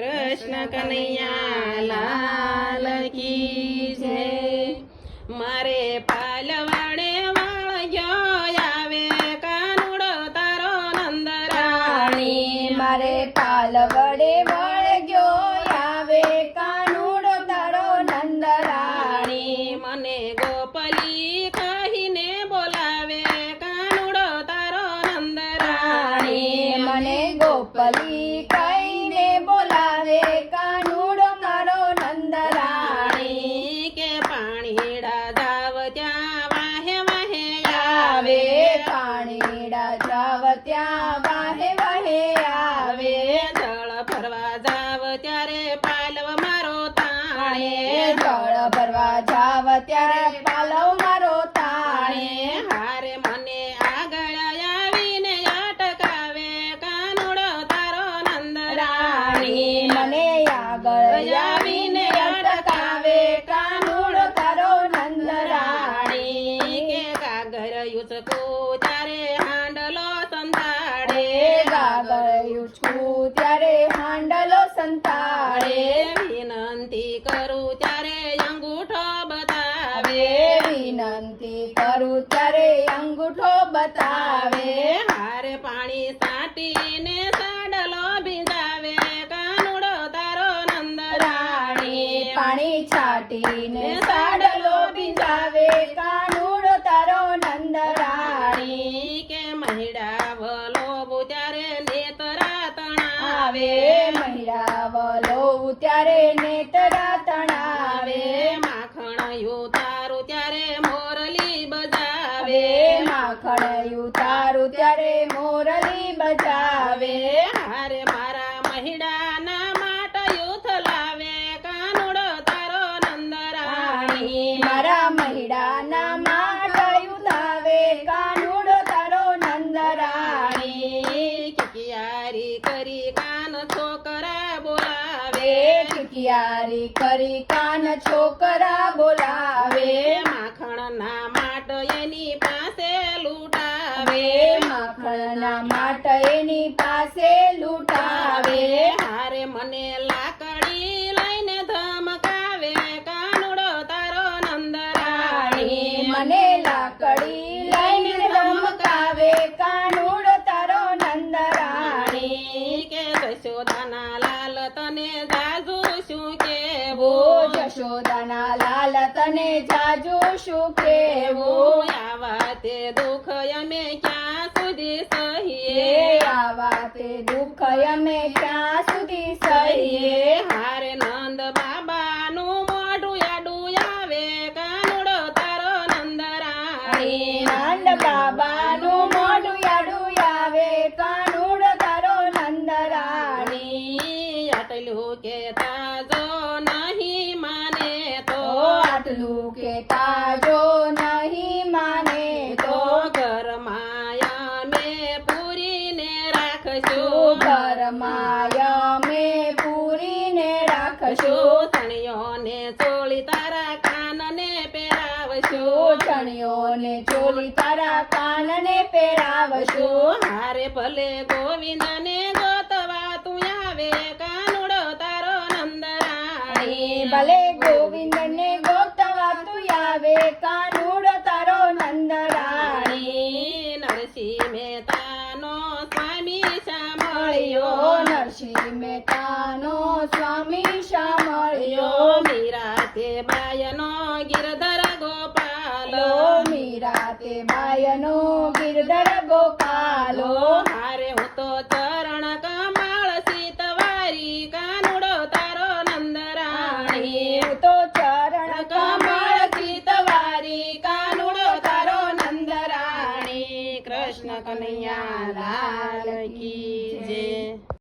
કૃષ્ણ કનૈયા લાલ કી જય. મારે પાલવાડે વાળગ્યો આવે કાનુડો તારો નંદરાણી. રાણી મારે પાલવડે વળગ્યો આવે કાનુડો તારો નંદરાણી. મને ગોપલી કહીને બોલાવે કાનુડો તારો રાણી નંદરાણી મને ગોપલી કહીને પાલવ મારો તાણે હારે મને આગળ આવીને અટકાવે કાનુડો તારો નંદ રાણી મને આગળ આવીને અટકાવે કાનુડો તારો નંદ રાણી કે કાગર ત્યારે હાંડલો બતાવે. હારે પાણી સાટીને સાડલો ભીંજાવે. કાનુડો તારો નંદ રાણી પાણી છાટીને સાડલો ભીંજાવે. કાનુડો તારો નંદ રાણી કે મહિડા વલોબુ ત્યારે નેતરા તણાવે મહિડા વલો ત્યારે નેતરા તણાવે માખણ ઉતારું બજાવે હારે મારા મહિડાના માટ યુથ લાવે કાનુડો તારો નંદ રાણી. રાણી મારા મહિડાના માટયું લાવે કાનુડો તારો નંદ રાણી. કિકિયારી કરી કાન છોકરા બોલાવે. કિકિયારી કરી કાન છોકરા બોલાવે. માખણ ના માટ એની લૂંટાવે આવે માખણના માટ એની પાસે લૂંટાવે. હારે મને લાકડી લઈને ધમકાવે કાનુડો તારો નંદ રાણી રાણી મને લાકડી લઈને ધમકાવે કાનુડો તારો નંદ રાણી રાણી કે જશોદાના લાલ તને જાજુ શું ઓ કેવું જશોદાના લાલ તને જાજુ શું કેવું કેવું આવા તે દુઃખ અમે ક્યાં સુધી એ સહીએ આવા તે દુઃખ અમે ક્યાં સુધી સહીએ? હારે નંદ બાબાનું મોઢું આડું આવે કાનુડો તારો નંદ રાણી. નંદ બાબાનું મોઢું યાડું આવે કાનુડ તારો નંદ રાણી. આટલું કે તાજો નહીં માને તો. આટલું કે તાજો નહીં માને તો તો ઘરમાં અમે પૂરીને તું રાખશું ઘરમાય અમે પૂરીને રાખશું શું તણિયોને ચોળી તારા કાનને પહેરાવશું શું ચણિયોને તારા કાનને પહેરાવશો. હારે ભલે ગોવિંદને ગોતવા તું આવે કાનુડો તારો નંદરાણી. ભલે ગોવિંદને ગોતવા તું આવે કાનુડ તારો નંદરાણી. નરસિંહ મહેતાનો સ્વામી સાંભળ્યો. મળ્યો નરસિંહ મહેતાનો સ્વામી સાંભળ્યો. મીરા તે બાયનો ગિરધર ગોપાલો લો મીરા તે બાયનો ગિરધર ગોપાલો. હારે હું તો ચરણ કમળ સીતવારી કાનુડો તારો નંદ રાણી હું તો ચરણ કમળ ચિતવારી કાનુડો તારો નંદ રાણી કૃષ્ણ કનૈયા લાલ કી.